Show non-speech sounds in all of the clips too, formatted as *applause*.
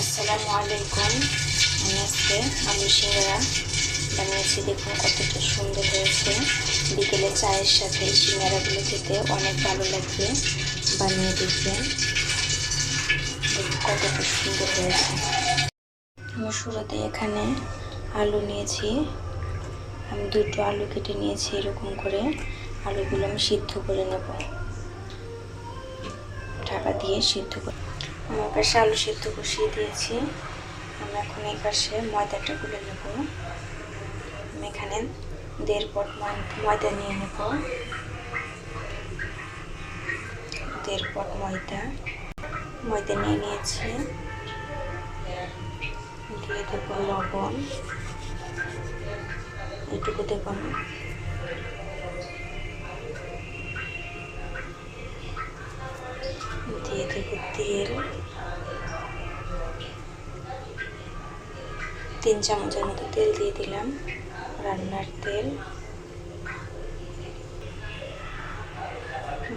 আসসালামু আলাইকুম। আমি আজকে আলু সিঙ্গারা বানিয়েছি। দেখুন কতটা সুন্দর হয়েছে। বিকেলে চায়ের সাথে সিঙ্গারাগুলো খেতে অনেক ভালো লাগবে বানিয়ে দেখবেন। কতটা সুন্দর হয়েছে। আমি শুরুতে এখানে আলু নিয়েছি। আমি দুটো আলু কেটে নিয়েছি এরকম করে। আলুগুলো আমি সিদ্ধ করে নেব। ঢাকা দিয়ে সিদ্ধ করে আমার পাশে আলু সিদ্ধ বসিয়ে দিয়েছি। আমি এখন এই পাশে ময়দাটা গুলে নেব। আমি এখানে দেড় পট ময়দা নিয়ে নেব। দেড় পট ময়দা। ময়দা নিয়ে নিয়েছি। দিয়ে দেবো লবণ। এটুকু দেবো তেল, তিন চামচের মতো তেল দিয়ে দিলাম, রান্নার তেল।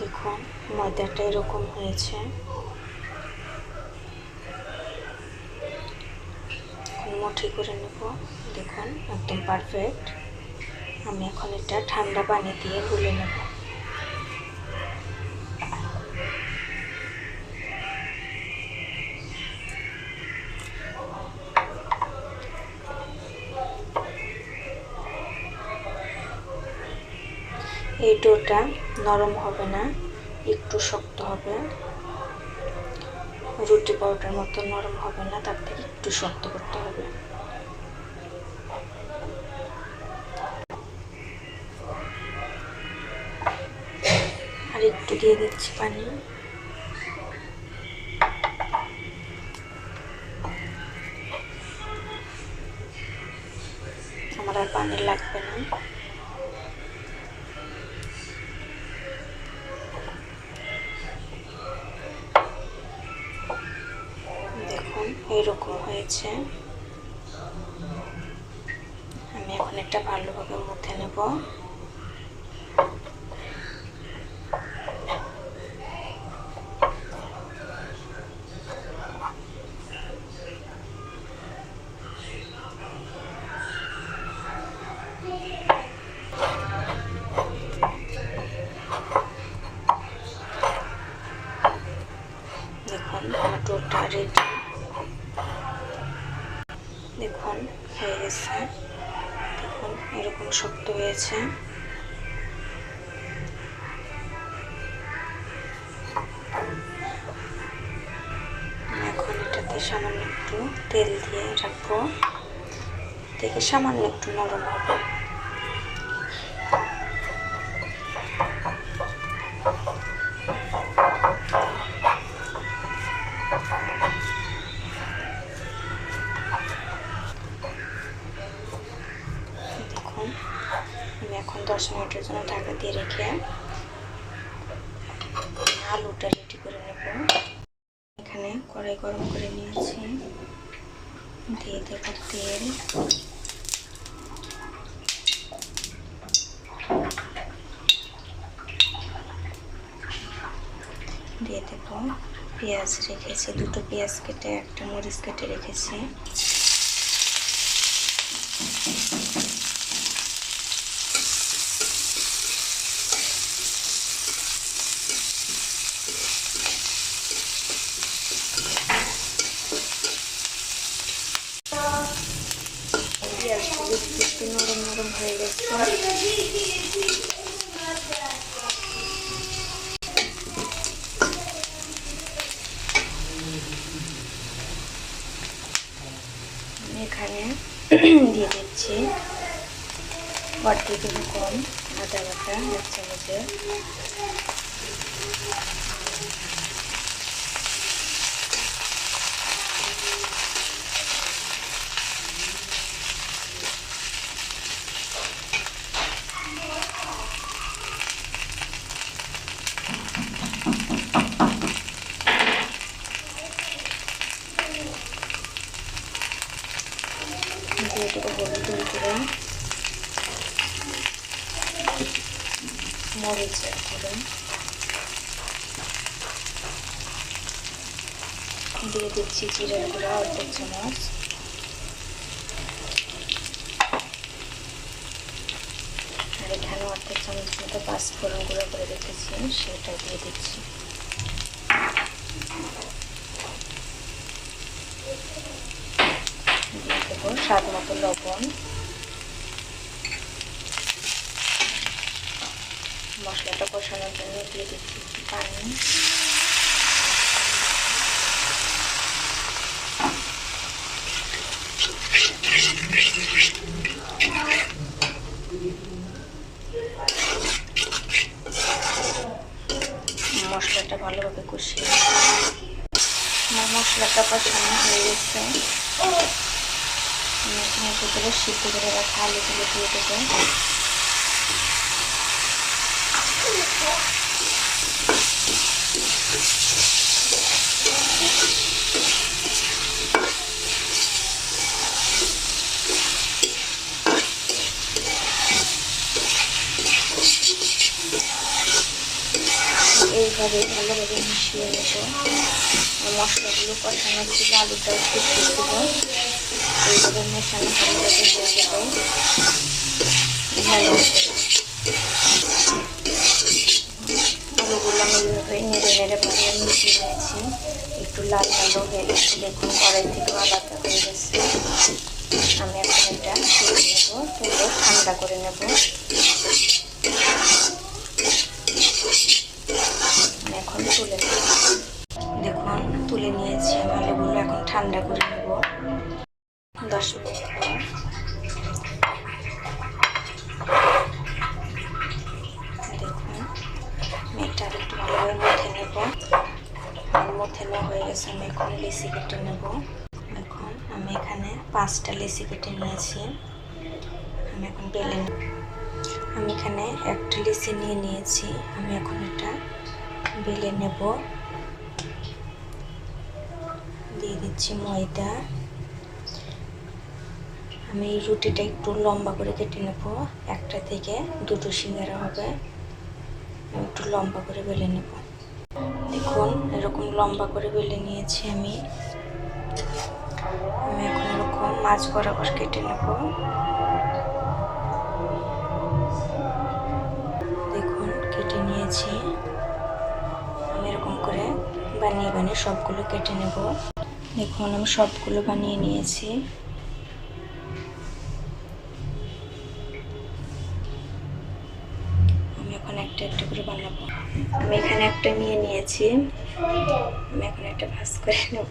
দেখুন, ময়দাটা এরকম হয়েছে। মুঠি করে নেব। দেখুন, একদম পারফেক্ট আমি এখন এটা ঠান্ডা পানি দিয়ে গুলে নেব। ডোটা নরম হবে না, একটু শক্ত হবে। রুটি পাউডার মতো নরম হবে না তার থেকে একটু শক্ত করতে হবে। আর একটু দিয়ে দিচ্ছি পানি। আমার আর পানি লাগবে না। দেখুন এইরকম হয়েছে। আমি এখন একটা ভালোভাবে মুখে নেব দেখুন মটরটা রেডি দেখুন হয়ে গেছে দেখুন এরকম আমি এখন এটাতে সামান্য একটু তেল দিয়ে রাখব। দেখে সামান্য একটু নরম হবে দেখুন আমি এখন দশ মিনিটের জন্য ঢাকা দিয়ে রেখে আলুটা রেডি করে নেব। এখানে কড়াই গরম করে নিয়েছি। দিয়ে দেব তেল। দিয়ে দেব পেঁয়াজ রেখেছি। দুটো পেঁয়াজ কেটে, একটা মরিচ কেটে রেখেছি পেঁয়াজগুলো একটু নরম নরম এখানে দিয়ে দিচ্ছি অর্ধেক কম আদা বাটা এক দিয়ে দেবো হলুদের গুঁড়া মরিচের গুঁড়ো দিয়ে দিচ্ছি জিরের গুঁড়া, অর্ধেক চামচ। আর এখানে অর্ধেক চামচ মতো পাঁচফোড়ন গুঁড়ো করে রেখেছি, সেটা দিয়ে দিচ্ছি। দিয়ে দেবো স্বাদ মতো লবণ। মশলাটা কষানোর জন্য দিয়ে দিচ্ছি পানি। মশলাটা ভালোভাবে কষিয়ে মশলাটা কষানো হয়ে গেছে। আমি ভিতরে সিদ্ধ করে রাখা দিয়ে এইভাবে ভালোভাবে মিশিয়ে নেব। মশলাগুলো কষানো ছিল, আলুটাও সিদ্ধ ছিল। এইভাবে মেশানো ভালোভাবে হয়ে গেল আলুগুলো আমি এইভাবে নেড়ে নেড়ে ভালো মিশিয়ে একটু লাল লালও হয়ে গেছে, দেখুন থেকে আলাদা হয়ে গেছে। আমি এখন এটা তুলে নেব তুলে ঠান্ডা করে নেব। পাঁচটা লিচি কেটে নিয়েছি। আমি এখন বেলে আমি এখানে একটা লিচি নিয়ে নিয়েছি। আমি এখন এটা বেলে নেব। দিয়ে দিচ্ছি ময়দা। আমি এই রুটিটা একটু লম্বা করে কেটে নেব। একটা থেকে দুটো সিঙ্গারা হবে। একটু লম্বা করে বেলে নেব। দেখুন, এরকম লম্বা করে বেলে নিয়েছি আমি। আমি এখন এরকম মাছ বরাবর কেটে নেব। দেখুন, কেটে নিয়েছি। আমি এরকম করে বানিয়ে বানিয়ে সবগুলো কেটে নেব। দেখুন, আমি সবগুলো বানিয়ে নিয়েছি। আমি এখন একটা একটা করে বানাবো। আমি এখানে একটা নিয়ে নিয়েছি। আমি এখন একটা ভাজ করে নেব।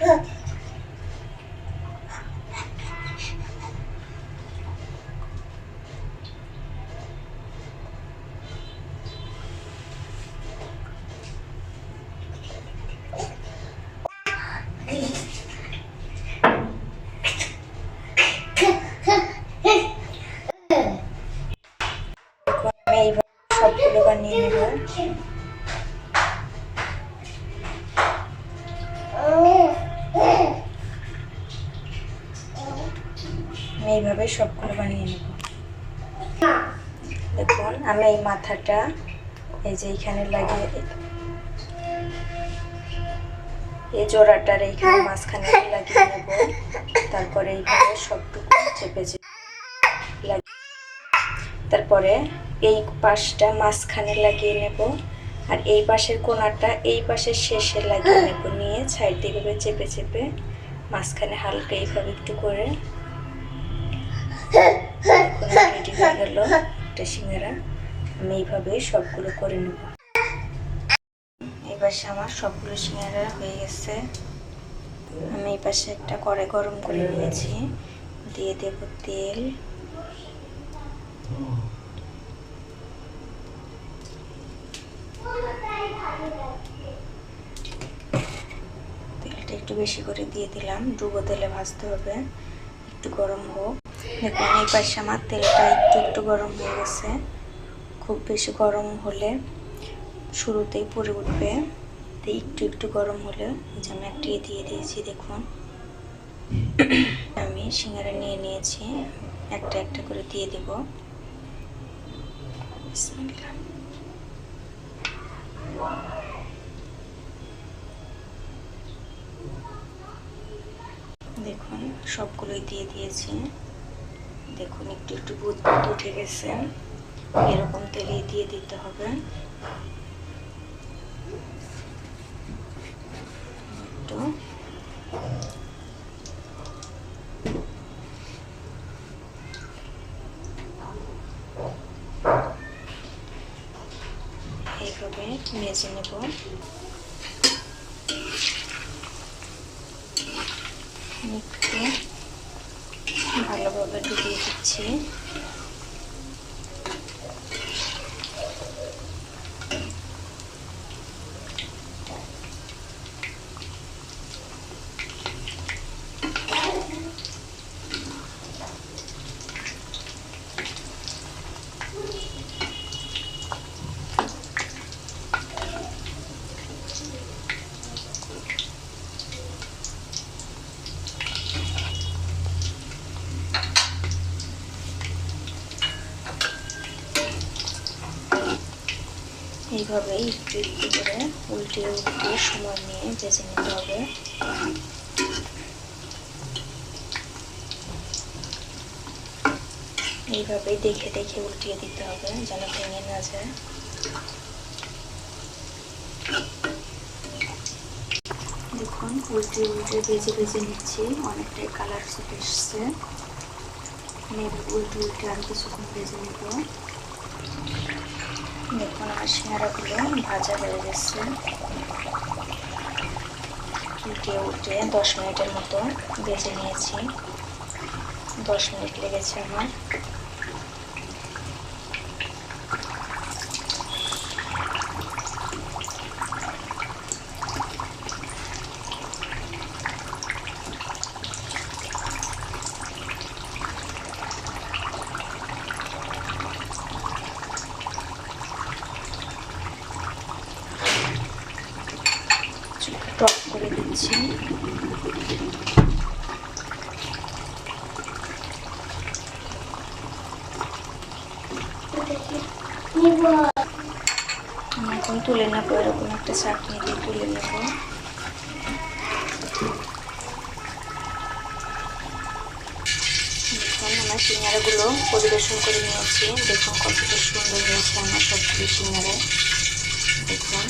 আমি *laughs* এইভাবে সবগুলো বানিয়ে নেব। দেখুন, আমি এই মাথাটা, এই যে এইখানে লাগিয়ে এই জোড়াটার এইখানে মাঝখানে লাগিয়ে নেব। তারপরে এইভাবে সবটুকু চেপে চেপে তারপরে এই পাশটা মাঝখানে লাগিয়ে নেব। আর এই পাশের কোনাটা এই পাশের শেষে লাগিয়ে নেব। নিয়ে সাইড দিয়ে চেপে চেপে মাঝখানে হালকা এইভাবে একটু করে রেডি হয়ে গেল, একটা সিঙ্গারা। আমি এইভাবে সবগুলো করে নেব। এই পাশে আমার সবগুলো সিঙ্গারা হয়ে গেছে। আমি এই পাশে একটা কড়াই গরম করে নিয়েছি। দিয়ে দেব তেল। তেলটা একটু বেশি করে দিয়ে দিলাম। ডুবো তেলে ভাজতে হবে। একটু গরম হোক। দেখুন এই পাশে আমার তেলটা একটু একটু গরম হয়ে গেছে। খুব বেশি গরম হলে শুরুতেই পরে উঠবে। একটু একটু গরম হলে যে আমি একটি দিয়ে দিয়েছি, দেখুন। আমি সিঙ্গারা নিয়ে নিয়েছি। একটা একটা করে দিয়ে দেব। দেখুন, সবগুলোই দিয়ে দিয়েছি। দেখুন একটু একটু বুদ উঠে গেছে। এরকম তেলেই দিয়ে দিতে হবে। এইভাবে ভেজে নেব একটু ভালোভাবে ডুবিয়ে দিচ্ছি এইভাবেই একটু একটু করে উল্টে উল্টে সময় নিয়ে ভেজে নিতে হবে। এইভাবেই দেখে দেখে উল্টিয়ে দিতে হবে যেন ভেঙে না যায়। দেখুন, উল্টে উল্টে ভেজে ভেজে নিচ্ছি, অনেকটাই কালার চলে এসছে। উল্টে উল্টে আর কিছুক্ষণ ভেজে নেব। দেখুন আমার সিঙ্গারাগুলো ভাজা হয়ে গেছে। উঠে উঠে দশ মিনিটের মতো ভেজে নিয়েছি। দশ মিনিট লেগেছে আমার টক করে দিচ্ছি আমি এখন তুলে নেব, এরকম একটা চাটনি দিয়ে তুলে নেব। আমার সিঙ্গারাগুলো পরিবেশন করে নিয়েছি। দেখুন কতটা সুন্দর হয়েছে আমার সবগুলো সিঙ্গারা। দেখুন।